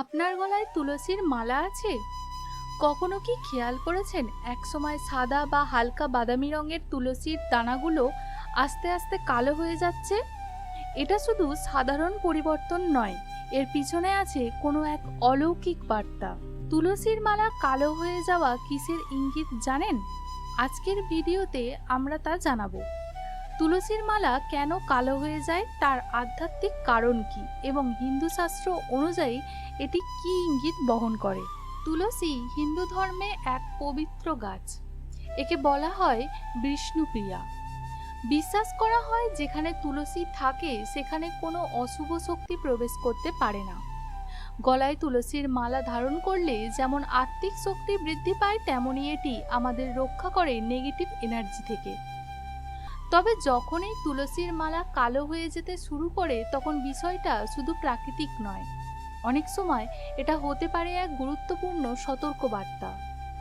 আপনার গলায় তুলসীর মালা আছে? কখনো কি খেয়াল করেছেন একসময় সাদা বা হালকা বাদামি রঙের তুলসীর দানাগুলো আস্তে আস্তে কালো হয়ে যাচ্ছে? এটা শুধু সাধারণ পরিবর্তন নয়, এর পিছনে আছে কোনো এক অলৌকিক বার্তা। তুলসীর মালা কালো হয়ে যাওয়া কিসের ইঙ্গিত জানেন? আজকের ভিডিওতে আমরা তা জানাব। তুলসীর মালা কেন কালো হয়ে যায়? তার আধ্যাত্মিক কারণ কি? এবং হিন্দু শাস্ত্র অনুযায়ী এটি কি ইঙ্গিত বহন করে? তুলসী হিন্দু ধর্মে এক পবিত্র গাছ। একে বলা হয় বিষ্ণুপ্রিয়া। বিশ্বাস করা হয় যেখানে তুলসী থাকে, সেখানে কোনো অশুভ শক্তি প্রবেশ করতে পারে না। গলায় তুলসীর মালা ধারণ করলে যেমন আত্মিক শক্তি বৃদ্ধি পায় তেমনই এটি আমাদের রক্ষা করে নেগেটিভ এনার্জি থেকে। তবে যখনই তুলসীর মালা কালো হয়ে যেতে শুরু করে, তখন বিষয়টা শুধু প্রাকৃতিক নয়। অনেক সময় এটা হতে পারে এক গুরুত্বপূর্ণ সতর্কবার্তা।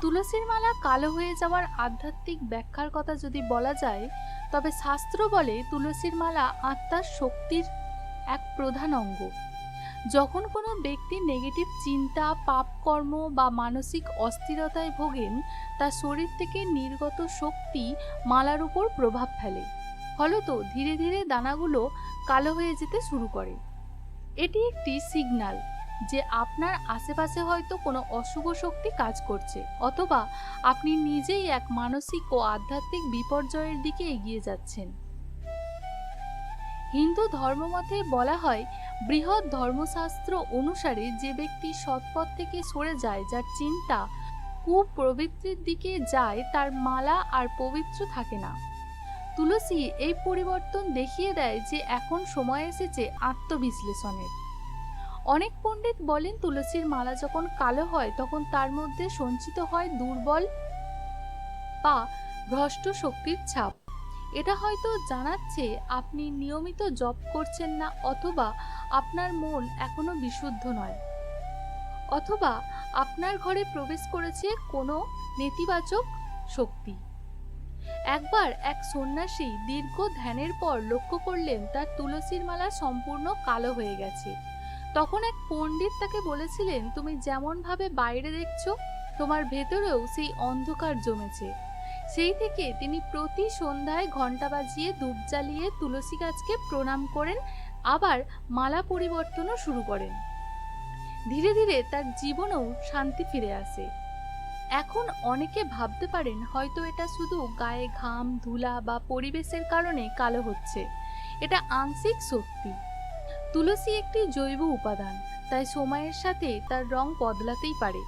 তুলসীর মালা কালো হয়ে যাওয়ার আধ্যাত্মিক ব্যাখ্যার কথা যদি বলা যায়, তবে শাস্ত্র বলে তুলসীর মালা আত্মার শক্তির এক প্রধান অঙ্গ। যখন কোনো ব্যক্তি নেগেটিভ চিন্তা, পাপকর্ম বা মানসিক অস্থিরতায় ভোগেন, তার শরীর থেকে নির্গত শক্তি মালার উপর প্রভাব ফেলে। ফলত ধীরে ধীরে দানাগুলো কালো হয়ে যেতে শুরু করে। এটি একটি সিগন্যাল যে আপনার আশেপাশে হয়তো কোনো অশুভ শক্তি কাজ করছে, অথবা আপনি নিজেই এক মানসিক ও আধ্যাত্মিক বিপর্যয়ের দিকে এগিয়ে যাচ্ছেন। হিন্দু ধর্মমতে বলা হয়, বৃহৎ ধর্মশাস্ত্র অনুসারে যে ব্যক্তি সৎপথ থেকে সরে যায়, যার চিন্তা কুপ্রবৃত্তির দিকে যায়, তার মালা আর পবিত্র থাকে না। তুলসী এই পরিবর্তন দেখিয়ে দেয় যে এখন সময় এসেছে আত্মবিশ্লেষণের। অনেক পণ্ডিত বলেন, তুলসীর মালা যখন কালো হয়, তখন তার মধ্যে সঞ্চিত হয় দুর্বল বা ভ্রষ্ট শক্তির ছাপ। এটা হয়তো জানাচ্ছে আপনি নিয়মিত জপ করছেন না অথবা আপনার মন এখনও বিশুদ্ধ নয়। অথবা আপনার ঘরে প্রবেশ করেছে কোনো নেতিবাচক শক্তি। একবার এক সন্ন্যাসী দীর্ঘ ধ্যানের পর লক্ষ্য করলেন তার তুলসীর মালা সম্পূর্ণ কালো হয়ে গেছে। তখন এক পণ্ডিত তাকে বলেছিলেন, তুমি যেমনভাবে বাইরে দেখছ, তোমার ভেতরেও সেই অন্ধকার জমেছে। সেই থেকে তিনি প্রতি সন্ধ্যায় ঘণ্টা বাজিয়ে ধূপ জ্বালিয়ে তুলসী গাছকে প্রণাম করেন, আবার মালা পরিবর্তনও শুরু করেন। ধীরে ধীরে তার জীবনেও শান্তি ফিরে আসে। এখন অনেকে ভাবতে পারেন হয়তো এটা শুধু গায়ে ঘাম, ধুলা বা পরিবেশের কারণে কালো হচ্ছে। এটা আংশিক সত্যি তুলসী একটি জৈব উপাদান, তাই সময়ের সাথে তার রং বদলাতেই পারে।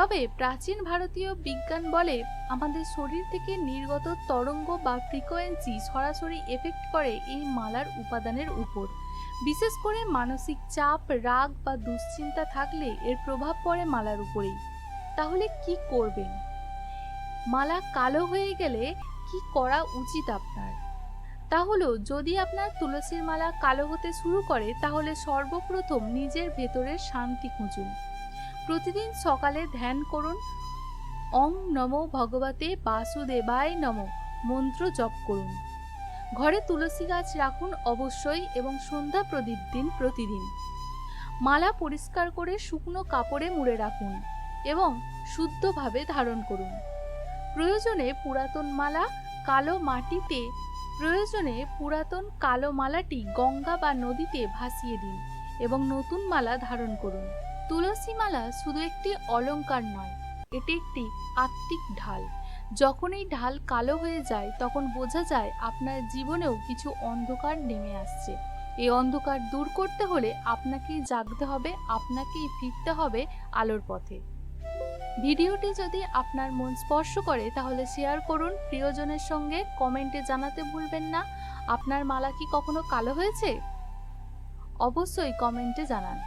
তবে প্রাচীন ভারতীয় বিজ্ঞান বলে আমাদের শরীর থেকে নির্গত তরঙ্গ বা ফ্রিকোয়েন্সি সরাসরি এফেক্ট করে এই মালার উপাদানের উপর। বিশেষ করে মানসিক চাপ, রাগ বা দুশ্চিন্তা থাকলে এর প্রভাব পড়ে মালার উপরেই। তাহলে কি করবেন? মালা কালো হয়ে গেলে কি করা উচিত আপনার? তা হলো, যদি আপনার তুলসীর মালা কালো হতে শুরু করে, তাহলে সর্বপ্রথম নিজের ভেতরের শান্তি খুঁজুন। প্রতিদিন সকালে ধ্যান করুন। অং নম ভগবতে বাসুদেবায় নম। মন্ত্র জপ করুন। ঘরে তুলসী গাছ রাখুন অবশ্যই এবং সন্ধ্যা প্রদীপ দিন প্রতিদিন। মালা পরিষ্কার করে শুকনো কাপড়ে মুড়ে রাখুন এবং শুদ্ধভাবে ধারণ করুন। প্রয়োজনে পুরাতন মালা, কালো মাটিতে, প্রয়োজনে পুরাতন কালো মালাটি গঙ্গা বা নদীতে ভাসিয়ে দিন এবং নতুন মালা ধারণ করুন। তুলসী মালা শুধু একটি অলঙ্কার নয়, এটি একটি আত্মিক ঢাল। যখন এই ঢাল কালো হয়ে যায়, তখন বোঝা যায় আপনার জীবনেও কিছু অন্ধকার নেমে আসছে। এই অন্ধকার দূর করতে হলে আপনাকেই জাগতে হবে, আপনাকেই ফিরতে হবে আলোর পথে। ভিডিওটি যদি আপনার মন স্পর্শ করে, তাহলে শেয়ার করুন, প্রিয়জনের সঙ্গে কমেন্টে জানাতে ভুলবেন না। আপনার মালা কি কখনো কালো হয়েছে? অবশ্যই কমেন্টে জানান।